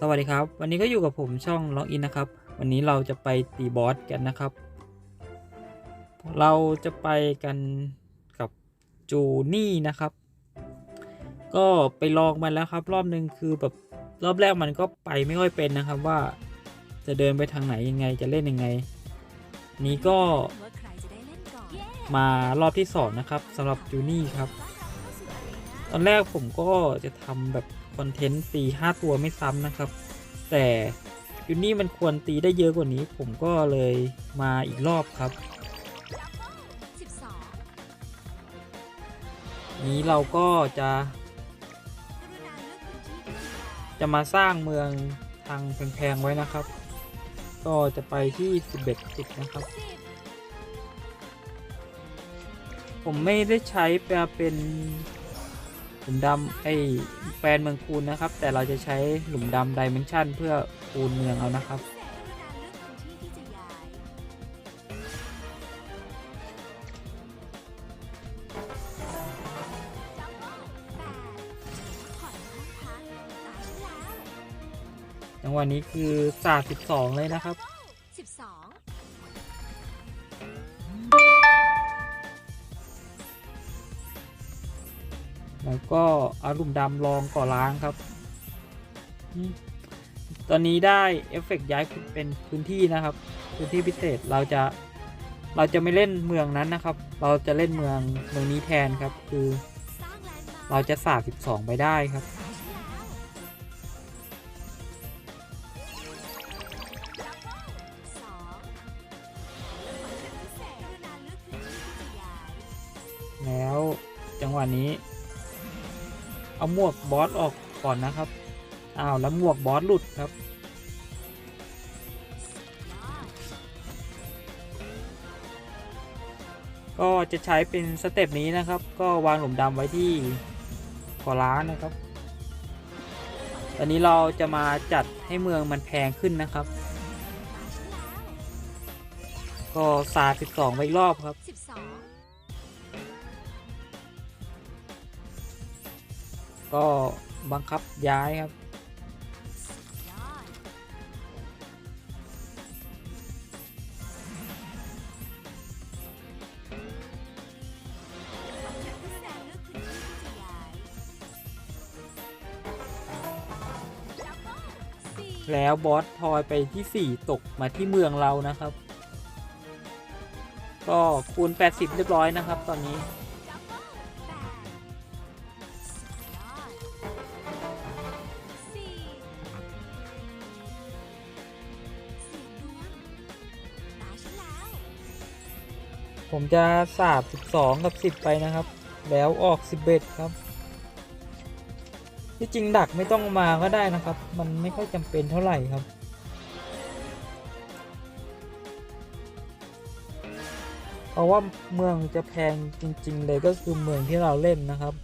สวัสดีครับ วันนี้ก็อยู่กับผมช่องล็อกอินนะครับ วันนี้เราจะไปตีบอสกันนะครับ เราจะไปกันกับจูนี่นะครับ ก็ไปลองมันแล้วครับ รอบนึงคือแบบรอบแรกมันก็ไปไม่ค่อยเป็นนะครับว่าจะเดินไปทางไหนยังไงจะเล่นยังไง นี้ก็มารอบที่สองนะครับสำหรับจูนี่ครับ ตอนแรกผมก็จะทำแบบ คอนเทนต์ตีห้าตัวไม่ซ้ำนะครับ แต่ยูนี่มันควรตีได้เยอะกว่านี้ผมก็เลยมาอีกรอบครับ นี้เราก็จะ จะมาสร้างเมืองทางแพงๆไว้นะครับ ก็จะไปที่ 11ติดนะครับสิบผมไม่ได้ใช้แปลเป็น หลุมดำไอแปลนเมืองคูณนะครับ แต่เราจะใช้หลุมดำดิเมนชันเพื่อคูณเมืองเอานะครับจังหวะนี้คือศาสตร์12 เลยนะครับ อาหลุมดำลองก่อล้างครับ ตอนนี้ได้เอฟเฟกต์ย้ายเป็นพื้นที่นะครับ พื้นที่พิเศษเราจะเราจะไม่เล่นเมืองนั้นนะครับ เราจะเล่นเมืองเมืองนี้แทนครับ คือสร้างแลนด์มาร์คเราจะสาด12ไปได้ครับแล้วจังหวะนี้ เอาหมวกบอสออกก่อนนะครับ อ้าวแล้วหมวกบอสหลุดครับ ก็จะใช้เป็นสเต็ปนี้นะครับ ก็วางหลุมดำไว้ที่กอล้านนะครับ ตอนนี้เราจะมาจัดให้เมืองมันแพงขึ้นนะครับ ก็สาด12ไปอีกรอบครับ ก็บังคับย้ายครับ แล้วบอสทอยไปที่ 4 ตกมาที่เมืองเรานะครับ ก็คูณ 80 เรียบร้อยนะครับตอนนี้ ผมจะสาบ12 กับ 10 ไปนะครับ แล้วออก 11 ครับ ที่จริงดักไม่ต้องมาก็ได้นะครับ มันไม่ค่อยจำเป็นเท่าไหร่ครับ เพราะว่าเมืองจะแพงจริง ๆ เลยก็คือเมืองที่เราเล่นนะครับ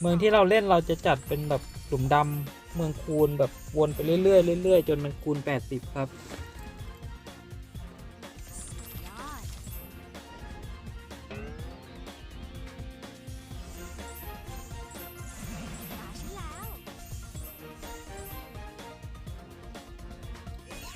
เมืองที่เราเล่นเราจะจัดเป็นแบบหลุมดำเมืองคูณแบบวนไปเรื่อยๆเรื่อยๆ จนมันคูณ 80 ครับ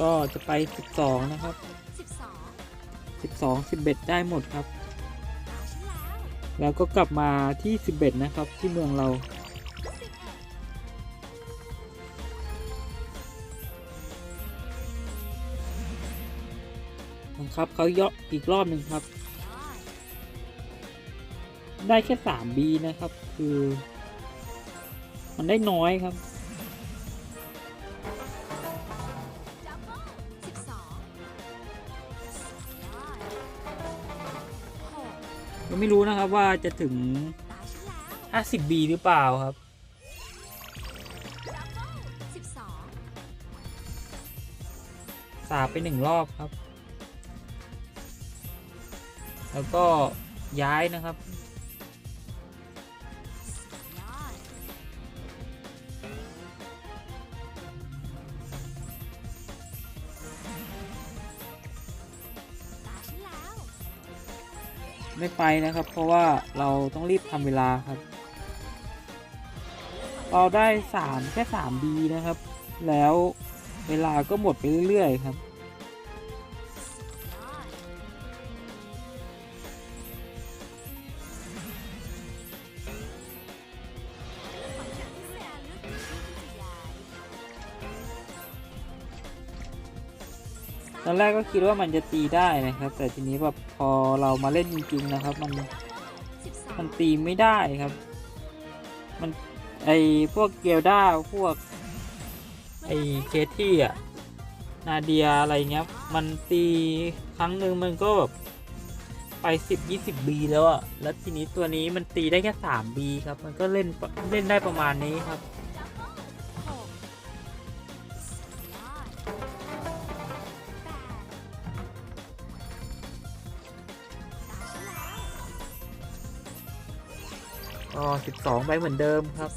ก็จะไป 12 นะครับสิบสอง12 11 ได้หมดครับ แล้วก็กลับมาที่ 11 นะครับที่เมืองเราสิบเอ็ดบับเขาเยาะอีกรอบหนึ่งครับ ได้แค่ 3B นะครับ คือ มันได้น้อยครับ ไม่รู้นะครับว่าจะถึง 50B หรือเปล่าครับจัมโบ้สิบสองสาบไปหนึ่งรอบครับ แล้วก็ย้ายนะครับ ไปนะครับ เพราะว่าเราต้องรีบทำเวลาครับ เราได้สามแค่สามบีนะครับ แล้วเวลาก็หมดไปเรื่อยๆครับ อนแรกก็คิดว่ามันจะตีได้นะครับ แต่ทีนี้แบบพอเรามาเล่นจริงๆนะครับ มันมันตีไม่ได้ครับ มันไอพวกเกลด้าพวกไอเคที่อะนาเดียอะไรเงี้ย มันตีครั้งหนึ่งมันก็แบบไปสิบยี่สิบบีแล้วอะแล้วทีนี้ตัวนี้มันตีได้แค่สามบีครับ มันก็เล่นเล่นได้ประมาณนี้ครับ ก็สิบสองไปเหมือนเดิมครับ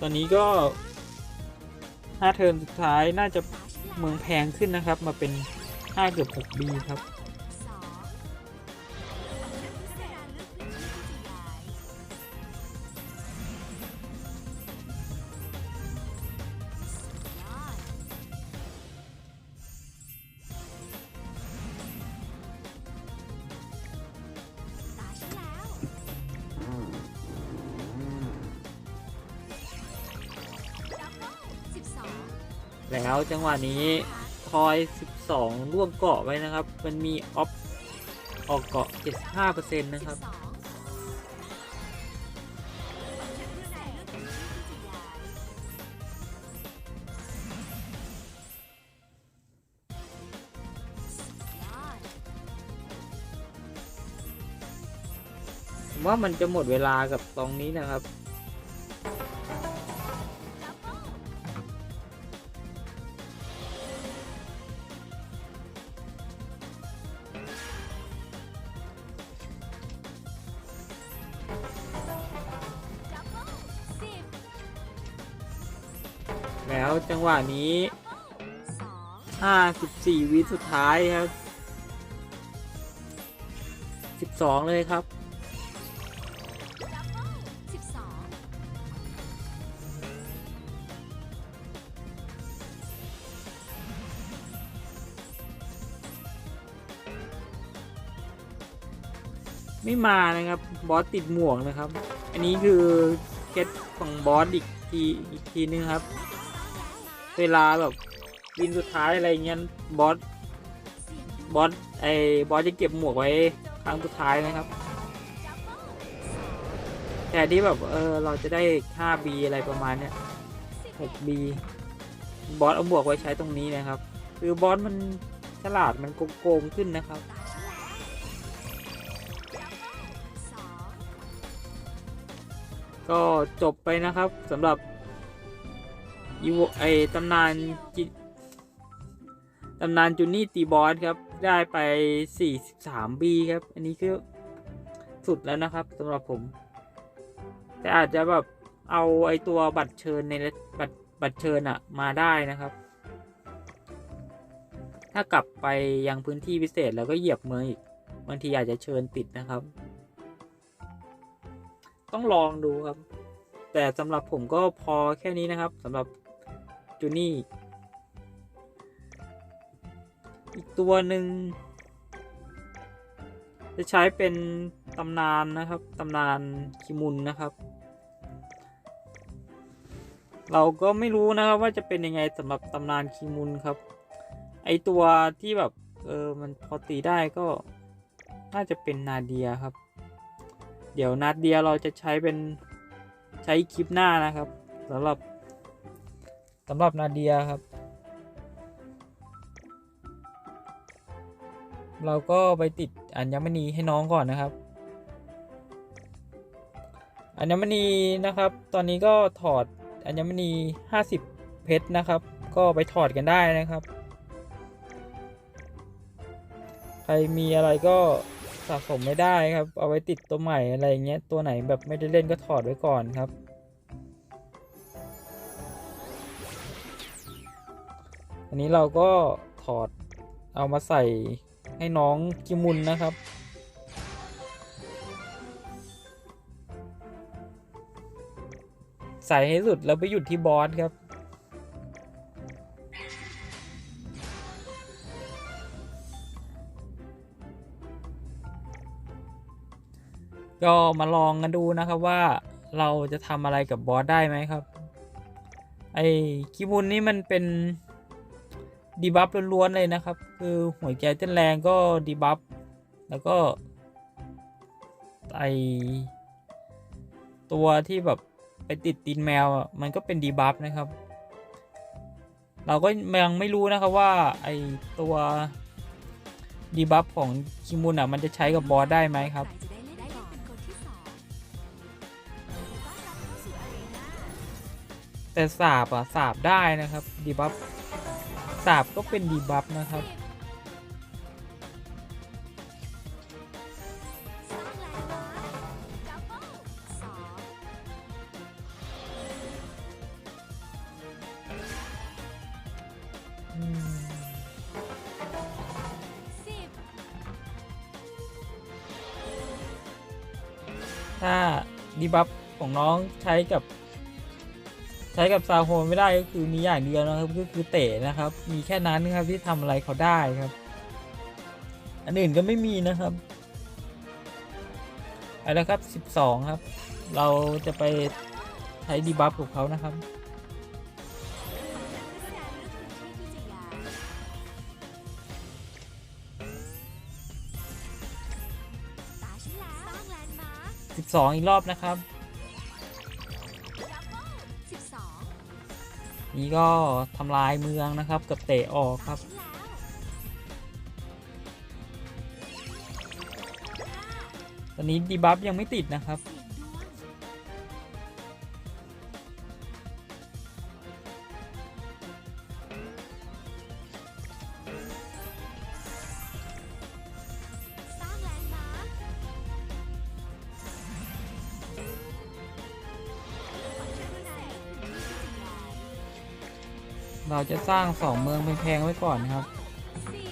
ตอนนี้ก็ห้าเทอมสุดท้ายน่าจะเมืองแพงขึ้นนะครับ มาเป็นห้าเกือบหกบีครับ แล้วจังหวะนี้ทอย 12 ร่วมเกาะไว้นะครับ มันมีออฟออกเกาะ 75%นะครับ ว่ามันจะหมดเวลากับตรงนี้นะครับ แล้วจังหวะนี้ 54 วิสุดท้ายครับ 12 เลยครับ ไม่มานะครับ บอสติดหมวกนะครับ อันนี้คือเคสของบอสอีกทีอีกทีนึงครับ เวลาแบบวินสุดท้ายอะไรเงี้ยบอสบอสไอ้บอสจะเก็บหมวกไว้ครั้งสุดท้ายนะครับ แต่ที่แบบเออเราจะได้ 5B อะไรประมาณเนี้ย 6B บอสเอาหมวกไว้ใช้ตรงนี้นะครับ คือบอสมันฉลาดมันโกงๆขึ้นนะครับก็จบไปนะครับสำหรับ อีโวไอตำนานจิตำนานจูนี่ตีบอสครับ ได้ไป 43 บีครับ อันนี้คือสุดแล้วนะครับสำหรับผม แต่อาจจะแบบเอาไอตัวบัตรเชิญในบัตรบัตรเชิญอะมาได้นะครับ ถ้ากลับไปยังพื้นที่พิเศษแล้วก็เหยียบเมืองอีกบางทีอาจจะเชิญติดนะครับ ต้องลองดูครับ แต่สำหรับผมก็พอแค่นี้นะครับสำหรับ จูนี่ อีกตัวหนึ่ง จะใช้เป็นตำนานนะครับ ตำนานคิมุนนะครับ เราก็ไม่รู้นะครับว่าจะเป็นยังไงสำหรับตำนานคิมุนครับ ไอตัวที่แบบเออมันพอตีได้ก็น่าจะเป็นนาเดียครับ เดี๋ยวนาเดียเราจะใช้เป็นใช้คลิปหน้านะครับสำหรับ สำหรับนาเดียครับ เราก็ไปติดอัญมณีให้น้องก่อนนะครับ อัญมณีนะครับ ตอนนี้ก็ถอดอัญมณี 50 เพชรนะครับ ก็ไปถอดกันได้นะครับ ใครมีอะไรก็สะสมไม่ได้ครับ เอาไว้ติดตัวใหม่อะไรเงี้ย ตัวไหนแบบไม่ได้เล่นก็ถอดไว้ก่อนครับ อันนี้เราก็ถอดเอามาใส่ให้น้องกิมุนนะครับ ใส่ให้สุดแล้วไปหยุดที่บอสครับก็มาลองกันดูนะครับว่าเราจะทำอะไรกับบอสได้ไหมครับ ไอ้คิมุนนี่มันเป็น ดีบัฟล้วนๆเลยนะครับ คือหัวใจเต้นแรงก็ดีบัฟแล้วก็ไอตัวที่แบบไปติดตีนแมวอะมันก็เป็นดีบัฟนะครับ เราก็ยังไม่รู้นะครับว่าไอตัวดีบัฟของคิมุนอะมันจะใช้กับบอสได้ไหมครับแต่สาบอะสาบได้นะครับดีบัฟ สาบก็เป็นดีบัฟนะครับสร้างแลนด์มาร์คดับเบิลสองสิบถ้าดีบัฟของน้องใช้กับ ใช้กับซาโฮไม่ได้ก็คือมีอย่างเดียวนะครับก็คือเตะนะครับ มีแค่นั้นนะครับที่ทำอะไรเขาได้ครับ อันอื่นก็ไม่มีนะครับเอาละครับ 12 ครับ เราจะไปใช้ดีบัฟกับเขานะครับสนเลืองอีกรอบนะครับ นี่ก็ทำลายเมืองนะครับกับเตะออกครับ ตอนนี้ดีบัฟยังไม่ติดนะครับ เราจะสร้างสองเมืองแพงๆไว้ก่อนครับสี่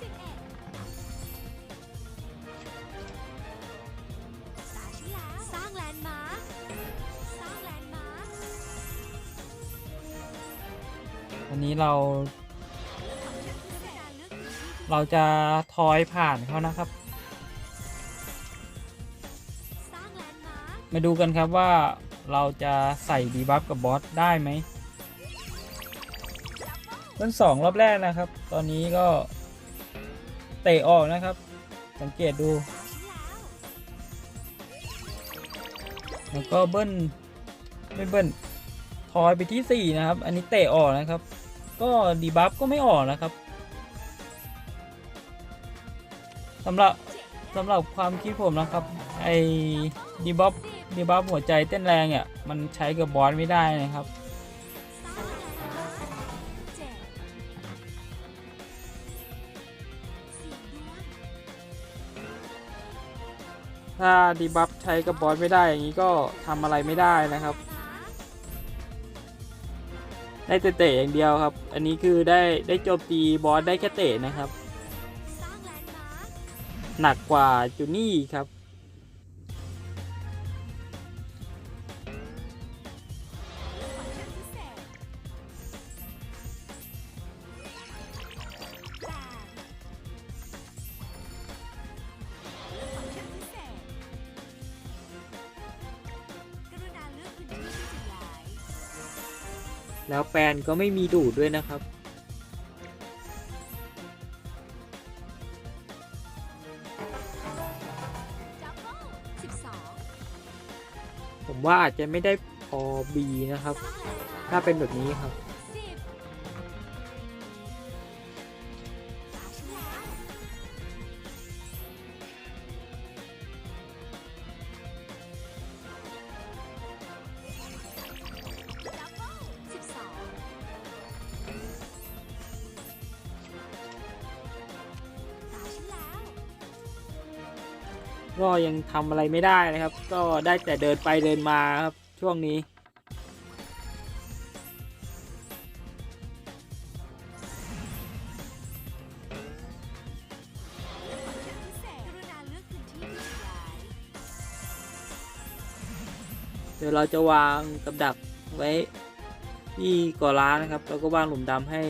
สิบเอ็ดตาฉันแล้วสร้างแลนด์มาร์คสร้างแลนด์มาร์ควันนี้เรา เราจะทอยผ่านเขานะครับ มาดูกันครับว่าเราจะใส่ดีบัฟกับบอสได้ไหมเบิ้ลสองรอบแรกนะครับ ตอนนี้ก็เตะออกนะครับ สังเกตดู แล้วก็เบิ้ลไม่เบิ้ลทอยไปที่สี่นะครับ อันนี้เตะออกนะครับ ก็ดีบัฟก็ไม่ออกนะครับสำหรับ สำหรับความคิดผมนะครับ ไอ้ดีบัฟสิบดีบัฟหัวใจเต้นแรงอะมันใช้กับบอสไม่ได้นะครับถ้างแลนด์มาร์คเจ็ดเสียงดวงถ้าดีบัฟใช้กับบอสไม่ได้อย่างนี้ก็ทำอะไรไม่ได้นะครับ ได้แต่เตะอย่างเดียวครับ อันนี้คือได้ได้โจมตีบอสได้แค่เตะนะครับ หนักกว่าจูนี่ครับ แล้วแปนก็ไม่มีดูดด้วยนะครับ ว่าอาจจะไม่ได้พอบีนะครับ ถ้าเป็นแบบนี้ครับ ก็ยังทำอะไรไม่ได้นะครับ ก็ได้แต่เดินไปเดินมาครับช่วงนี้เดี๋ยวเราจะวางกับดักไว้ที่ก่อร้านนะครับ แล้วก็วางหลุมดำให้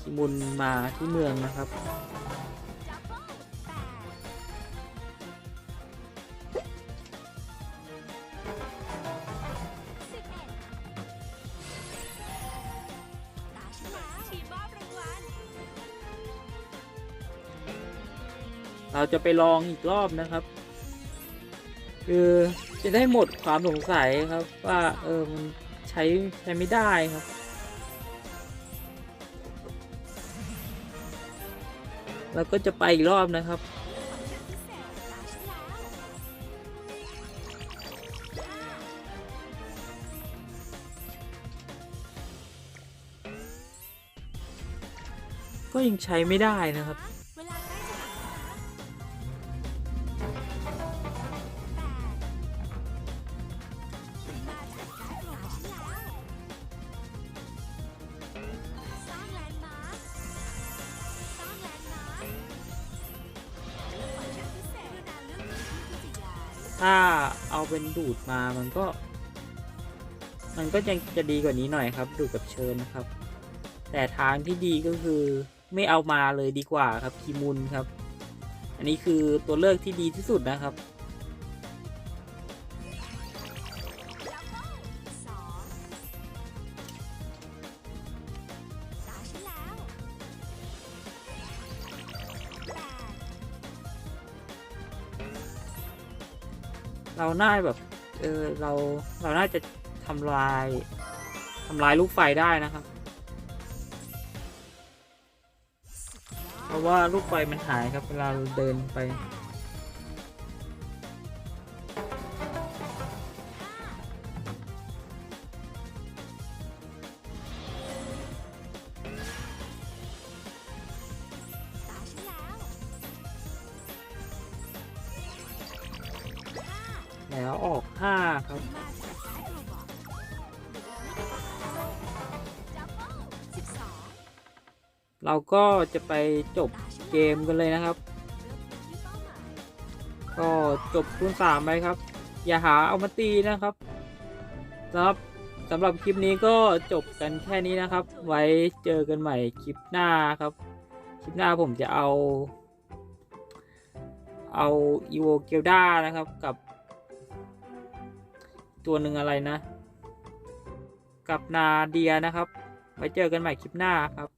ชิมุนมาที่เมืองนะครับ เราจะไปลองอีกรอบนะครับ คือจะได้หมดความสงสัยครับ ว่าเออมันใช้ใช้ไม่ได้ครับแล้วก็จะไปอีกรอบนะครับ ก็ยังใช้ไม่ได้นะครับ ถ้าเอาเป็นดูดมามันก็ มันก็ยังจะดีกว่านี้หน่อยครับ ดูดกับเชิญนะครับ แต่ทางที่ดีก็คือไม่เอามาเลยดีกว่าครับคีมุนครับ อันนี้คือตัวเลือกที่ดีที่สุดนะครับ เราน่าแบบเออเราเราน่าจะทำลายทำลายลูกไฟได้นะครับ เพราะว่าลูกไฟมันหายครับเวลาเราเดินไป เราก็จะไปจบเกมกันเลยนะครับ ก็จบคูณสามไปครับ อย่าหาเอามาตีนะครับสำหรับสำหรับคลิปนี้ก็จบกันแค่นี้นะครับ ไว้เจอกันใหม่คลิปหน้าครับ คลิปหน้าผมจะเอา เอาอีโวเกลดานะครับกับ ตัวหนึ่งอะไรนะ กับนาเดียนะครับ ไว้เจอกันใหม่คลิปหน้าครับ